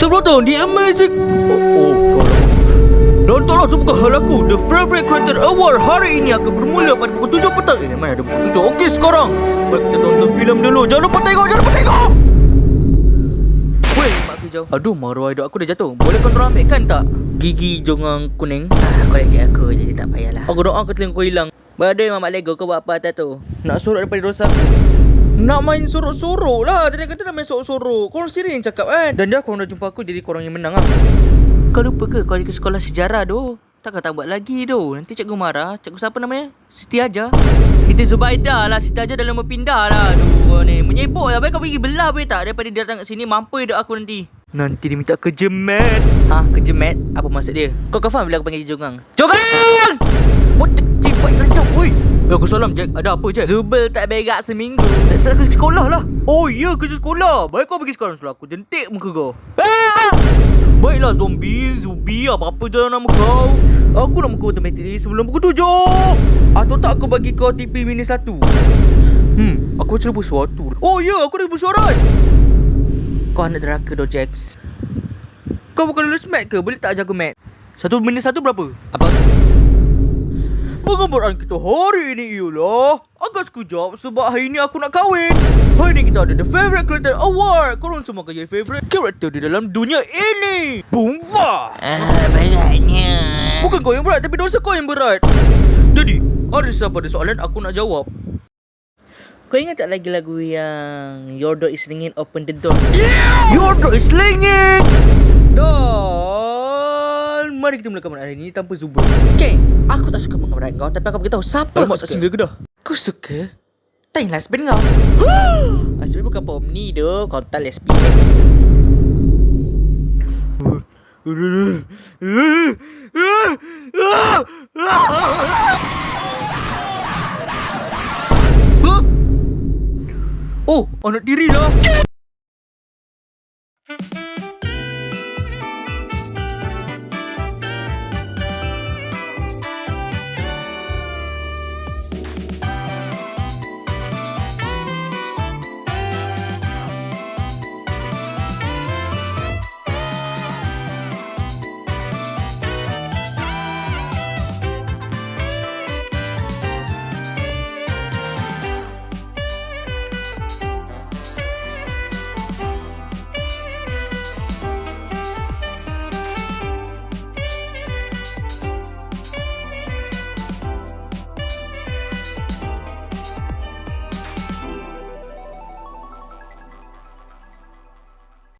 Sebelum tu The Amazing Oh, oh salah Nontonlah semua hal aku. The Favorite Creator Award hari ini akan bermula pada pukul 7 petang. Eh mana ada pukul 7 Okey sekarang. Mari kita tonton filem dulu. Jangan lupa tengok Jangan lupa tengok. Weh mak jauh. Aduh maruah hidup aku dah jatuh. Boleh kontrol ambilkan tak? Gigi jongang kuning. Ah, kau leceh aku jadi tak payahlah. Aku doa kau telinga kau hilang. Badai mamak Lego kau buat apa atas tu? Nak sorok daripada dosa nak main sorok-sorok lah. Tadi kata nak main sorok-sorok Korang sendiri yang cakap kan Dan dia korang dah jumpa aku Jadi korang yang menang lah. Kau lupa ke kau ke sekolah sejarah tu Tak kau tak buat lagi tu Nanti cikgu marah. Cikgu siapa namanya? Siti Aja Siti Zubaidah lah. Siti Aja dah lama pindah lah Aduh ni Menyebok lah. Baik kau pergi belah boleh tak Daripada dia datang kat sini Mampu hidup aku nanti. Nanti dia minta kerja mat. Ha kerja mat? Apa maksud dia? Kau confirm bila aku panggil Jogang Jogang Eh aku salam Jack. Ada apa Jack? Zubel tak berak seminggu. Tak saya kerja sekolah lah. Oh iya kerja sekolah. Baik kau pergi sekarang Sebab aku jentik muka kau. Ah! Baiklah zombie Zubi Apa-apa je nama kau. Aku nak muka automatically Sebelum pukul tujuh. Atau tak aku bagi kau TP minus satu. Hmm Aku macam lupa sesuatu. Oh ya aku dah lupa syarat Kau anak deraka doh Jax Kau bukan lulus mat ke? Boleh tak jaga mat? Satu minus satu berapa? Apa? Pengambaran kita hari ini ialah Agak sekejap sebab hari ini aku nak kahwin. Hari ini kita ada The Favorite Character Award. Korang semua akan jadi favorite character di dalam dunia ini. Boomva Ah, beratnya. Bukan kau yang berat tapi dosa kau yang berat. Jadi ada siapa ada soalan aku nak jawab. Kau ingat tak lagi lagu yang Your door is ringing open the door? Your door is slinging Dan Mari kita mulakan hari ini tanpa Zubul Okay, aku tak suka mengerat kau tapi aku beritahu siapa Alamak aku suka. dah Kau suka? Tanya lesbian kau. Lesbian bukan pomni tu. Kau tak lesbian. Oh, anak tiri lah